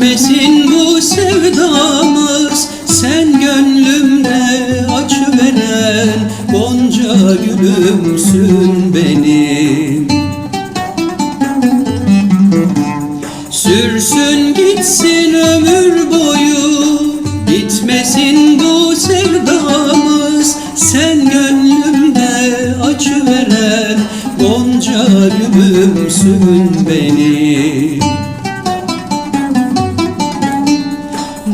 Bitmesin bu sevdamız Sen gönlümde açıveren Gonca gülümsün benim. Sürsün gitsin ömür boyu Bitmesin bu sevdamız Sen gönlümde açıveren Gonca gülümsün benim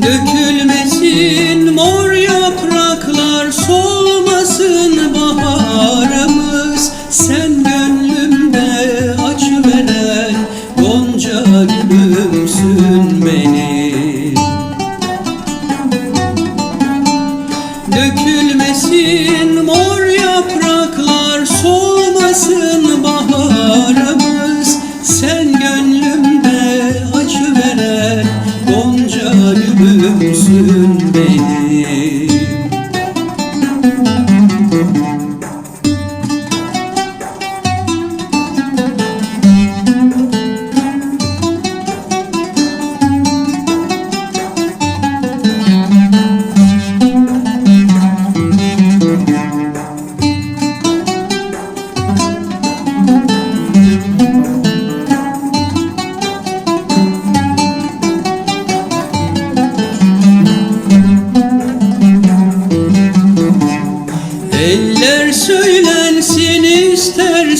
Dökülmesin mor yapraklar Solmasın baharımız. Sen gönlümde açıveren Gonca gülümsün benim Dökülmesin mor yapraklar Solmasın baharımız gülümsün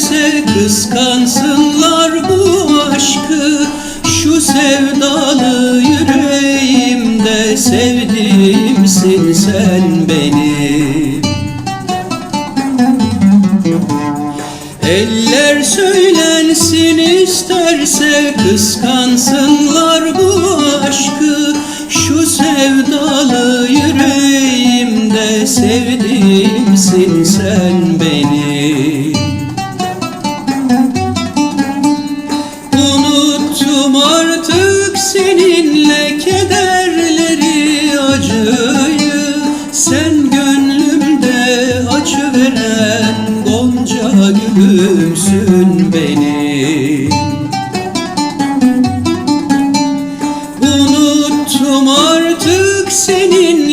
isterse kıskansınlar bu aşkı. Şu sevdalı yüreğimde sevdiğimsin sen benim. Eller söylensin isterse kıskansınlar bu aşkı. Şu sevdalı yüreğimde sevdiğimsin sen benim artık seninle kederleri acıyı Sen gönlümde açıveren gonca gülümsün benim. Unuttum artık seninle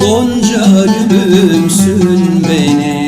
gonca gülümsün benim